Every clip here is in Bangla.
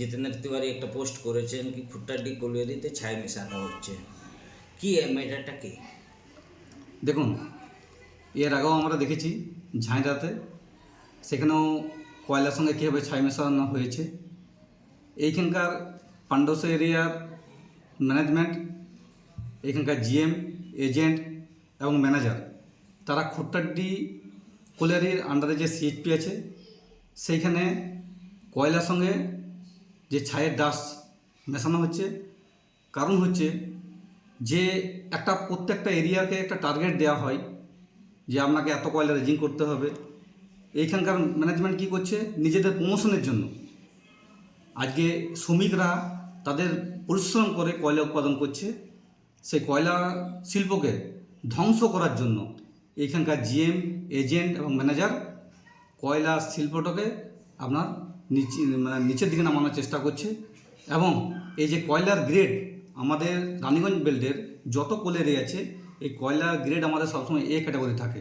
জিতেন্দ্র তিওয়ারি একটা পোস্ট করেছেন কি ফুট্টাডি কলিয়ারিতে ছাই মেশানো হচ্ছে। কি ম্যাটারটা কি? দেখুন, এর আগেও আমরা দেখেছি ঝাঁইরাতে সেখানেও কয়লার সঙ্গে কীভাবে ছাই মেশানো হয়েছে। এইখানকার পাণ্ডস এরিয়ার ম্যানেজমেন্ট এখানকার জিএম, এজেন্ট এবং ম্যানেজার, তারা খুট্টাড্ডি কোলারির আন্ডারে যে সিএইচপি আছে, সেইখানে কয়লার সঙ্গে যে ছায়ের ডাস্ট মেশানো হচ্ছে। কারণ হচ্ছে যে একটা প্রত্যেকটা এরিয়াকে একটা টার্গেট দেওয়া হয় যে আপনাকে এত কয়লা রেজিং করতে হবে। এইখানকার ম্যানেজমেন্ট কি করছে? নিজেদের প্রমোশনের জন্য। আজকে শ্রমিকরা তাদের পরিশ্রম করে কয়লা উৎপাদন করছে। সেই কয়লা শিল্পকে ধ্বংস করার জন্য এইখানকার জিএম এজেন্ট এবং ম্যানেজার কয়লা শিল্পটাকে আপনার নিচে মানে নিচের দিকে নামানোর চেষ্টা করছে। এবং এই যে কয়লার গ্রেড আমাদের রানীগঞ্জ বেল্টের যত কোলেরে আছে, এই কয়লার গ্রেড আমাদের সবসময় এ ক্যাটাগরি থাকে।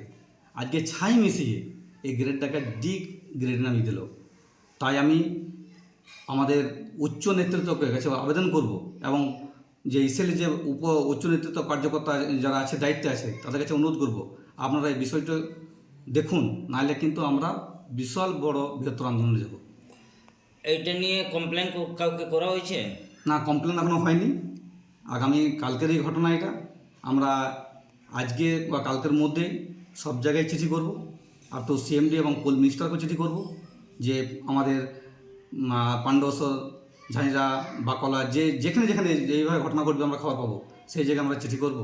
আজকে ছাই মিশিয়ে এই গ্রেডটাকে ডি গ্রেড নামিয়ে দিল। তাই আমি আমাদের উচ্চ নেতৃত্বকে কাছে আবেদন করব এবং যে ইসেলের যে উপ, উচ্চ নেতৃত্ব কার্যকর্তা যারা আছে, দায়িত্বে আছে, তাদের কাছে অনুরোধ করব, আপনারা এই বিষয়টা দেখুন, নাহলে কিন্তু আমরা বিশাল বড় বৃহত্তর আন্দোলনে যাব। এইটা নিয়ে কমপ্লেন কাউকে করা হয়েছে? না কমপ্লেন এখনও হয়নি। আগামী কালকের এই ঘটনা এটা। আমরা আজকে বা কালকের মধ্যে সব জায়গায় চিঠি করব। আর তো সিএমডি এবং কোল মিনিস্টারকে চিঠি করব যে আমাদের পাণ্ডসর ঝাঁঝরা, বাকলা, যে যেখানে যেখানে যেইভাবে ঘটনা ঘটবে আমরা খবর পাবো, সেই জায়গায় আমরা চিঠি করব।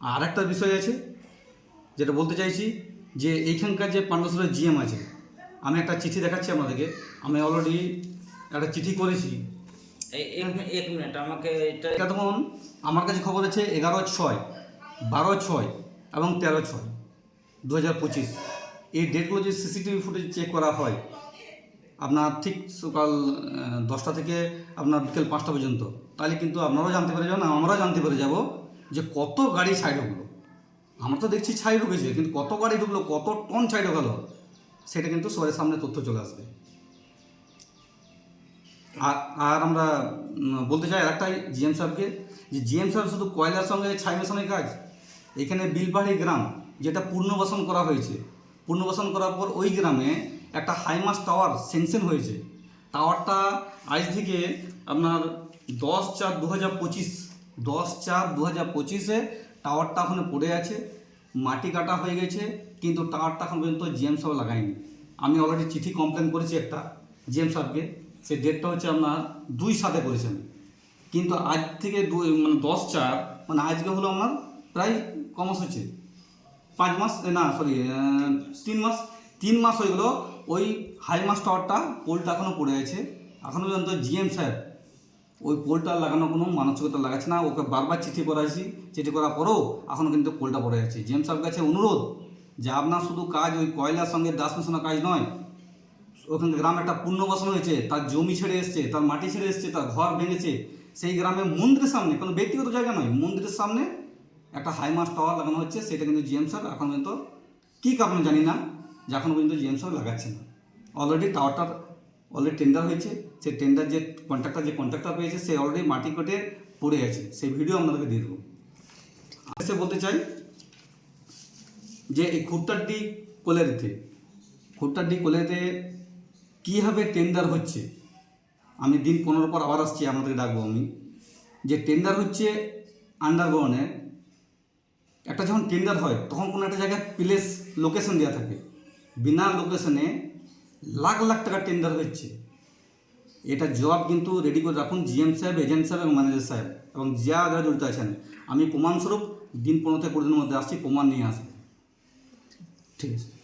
আর একটা বিষয় আছে, যেটা বলতে চাইছি যে এইখানকার যে পাণ্ডসরের জিএম আছে আমি একটা চিঠি দেখাচ্ছি আপনাদেরকে। আমি অলরেডি একটা চিঠি করেছি। এই এক মিনিট আমাকে এটা এটা তখন আমার কাছে খবর আছে এগারো ছয় বারো ছয় এবং তেরো ছয় দু হাজার পঁচিশ। এই ডেটগুলো যদি সিসিটিভি ফুটেজ চেক করা হয় আপনার ঠিক সকাল দশটা থেকে আপনার বিকেল পাঁচটা পর্যন্ত। তাহলে কিন্তু আপনারাও জানতে পেরে যাবেন আমরাও জানতে পেরে যাব যে কত গাড়ি ছাই ঢুকলো। আমরা তো দেখছি ছাই ঢুকেছে কিন্তু কত গাড়ি ঢুকলো কত টন ছাই ঢোকালো। সেটা কিন্তু সবার সামনে তথ্য চলে আসবে। আর আর আমরা বলতে চাই একটাই জিএম সাহেবকে যে জিএম সাহেব শুধু কয়লার সঙ্গে ছাই মেশানোর কাজ, এখানে বিলপাহাড়ি গ্রাম যেটা পুনর্বাসন করা হয়েছে পূর্ণবাসন করার পর ওই গ্রামে একটা হাইমাস টাওয়ার সেংশন হয়েছে। টাওয়ারটা আজ থেকে আপনার দশ চার দু হাজার পঁচিশ, দশ চার দু হাজার পঁচিশে টাওয়ারটা ওখানে পড়ে আছে। মাটি কাটা হয়ে গেছে, কিন্তু টাওয়ারটা এখন পর্যন্ত জিএম সাহেব লাগায়নি। আমি অলরেডি চিঠি কমপ্লেন করেছি একটা জিএম সাহেবকে সেই ডেটটা হচ্ছে আপনার দুই সাথে করেছেন। কিন্তু আজ থেকে দুই মানে দশ চার মানে আজকে হলো আমার প্রায় কমাস হচ্ছে পাঁচ মাস না সরি তিন মাস তিন মাস হয়ে গেলো, ওই হাই মাস টাওয়ারটা পোলটা এখনও পড়ে আছে। এখনও পর্যন্ত জিএম স্যার ওই পোলটা লাগানো কোনো মানসিকতা লাগাচ্ছে না, ওকে বারবার চিঠি করাইছি, চিঠি করার পরেও এখনও কিন্তু পোলটা পড়ে আছে। জিএম সাহেব কাছে অনুরোধ যে আপনার শুধু কাজ ওই কয়লার সঙ্গে দাস মেশানোর কাজ নয়, ওখানে গ্রামে একটা পুনর্বাসন হয়েছে, তার জমি ছেড়ে এসছে, তার মাটি ছেড়ে এসছে, তার ঘর ভেঙেছে, সেই গ্রামে মন্দিরের সামনে, কোনো ব্যক্তিগত জায়গা নয়, মন্দিরের সামনে একটা হাই মাস টাওয়ার লাগানো হচ্ছে, সেটা কিন্তু জিএম স্যার এখন পর্যন্ত কী কারণে জানি না, যে এখন পর্যন্ত জিএম স্যার লাগাচ্ছে না। অলরেডি টাওয়ারটার অলরেডি টেন্ডার হয়েছে সেই টেন্ডার যে কন্ট্রাক্টর যে কন্ট্রাক্টর পেয়েছে, সে অলরেডি মাটি কেটে পড়ে আছে। সেই ভিডিও আপনাদেরকে দিয়ে দেবো। সে বলতে চাই যে এই খুবটারডি কোলেরিতে খুবটারডি কোলেরিতে কীভাবে টেন্ডার হচ্ছে? আমি দিন পনেরো পর আবার আসছি, আপনাদেরকে ডাকবো আমি। যে টেন্ডার হচ্ছে আন্ডারগ্রাউন্ডে একটা যখন টেন্ডার হয়, তখন কোনো একটা জায়গায় প্লেস লোকেশন দেওয়া থাকে। বিনা লোকেশনে লাখ লাখ টাকা টেন্ডার হচ্ছে। এটা জব কিন্তু রেডি করে রাখুন জিএম সাহেব এজেন্ট সাহেব এবং ম্যানেজার সাহেব এবং যা যারা জড়িত আছেন। আমি প্রমাণস্বরূপ দিন পনেরো থেকে কুড়ি দিনের মধ্যে আসছি, প্রমাণ নিয়ে আসব। ঠিক আছে।